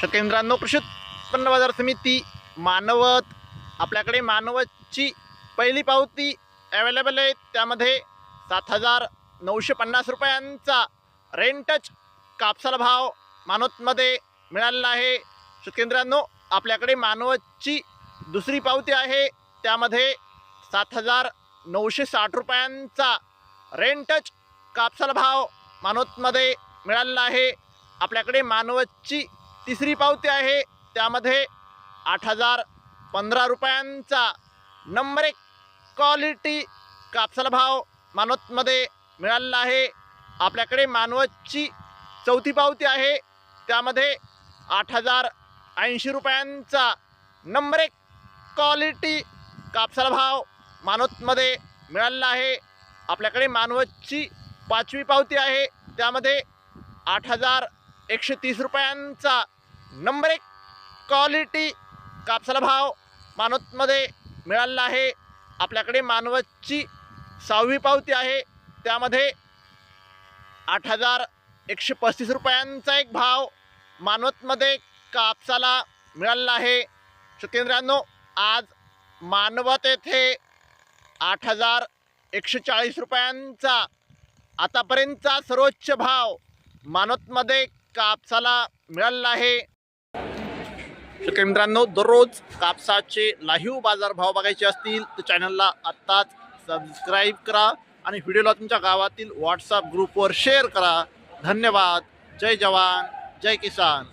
शतेंद्रांनो कृषी उत्पन्न बाजार समिती मानवत आपल्याकडे मानवतची पहिली पावती अवेलेबल आहे. त्यामध्ये सात हजार नऊशे पन्नास रुपयांचा रेंटच कापसाला भाव मानवतमध्ये मिळालेला आहे. शतेंद्रांनो आपल्याकडे मानवतची दुसरी पावती आहे. त्यामध्ये सात हजार नऊशे साठ रुपयांचा रेंटच कापसाला भाव मानवतमध्ये मिळालेला आहे. आपल्याकडे मानवतची तिसरी पावती आहे. त्यामध्ये आठ हजार पंधरा रुपयांचा नंबर एक क्वालिटी कापसाला भाव मानवतमध्ये मिळालेला आहे. आपल्याकडे मानवतची चौथी पावती आहे. त्यामध्ये आठ हजार ऐंशी रुपयांचा नंबर एक क्वालिटी कापसाला भाव मानवतमध्ये मिळालेला आहे. आपल्याकडे मानवतची पाचवी पावती आहे. त्यामध्ये आठ हजार एकशे तीस रुपयांचा नंबर एक क्वालिटी कापसाला भाव मानवतमध्ये मिळालेला आहे. आपल्याकडे मानवतची सहावी पावती आहे. त्यामध्ये आठ हजार एकशे पस्तीस रुपयांचा एक भाव मानवतमध्ये कापसाला मिळालेला आहे. सत्येंद्रांनो आज मानवत येथे आठ हजार एकशे चाळीस रुपयांचा आतापर्यंतचा सर्वोच्च भाव मानवतमध्ये कापसाला मिळालेला आहे. शेतकरी मित्रांनो दररोज कापसाचे लाईव्ह बाजारभाव बघायचे असतील तर चॅनलला आत्ताच सबस्क्राईब करा आणि व्हिडिओला तुमच्या गावातील व्हॉट्सअप ग्रुपवर शेअर करा. धन्यवाद. जय जवान. जय किसान.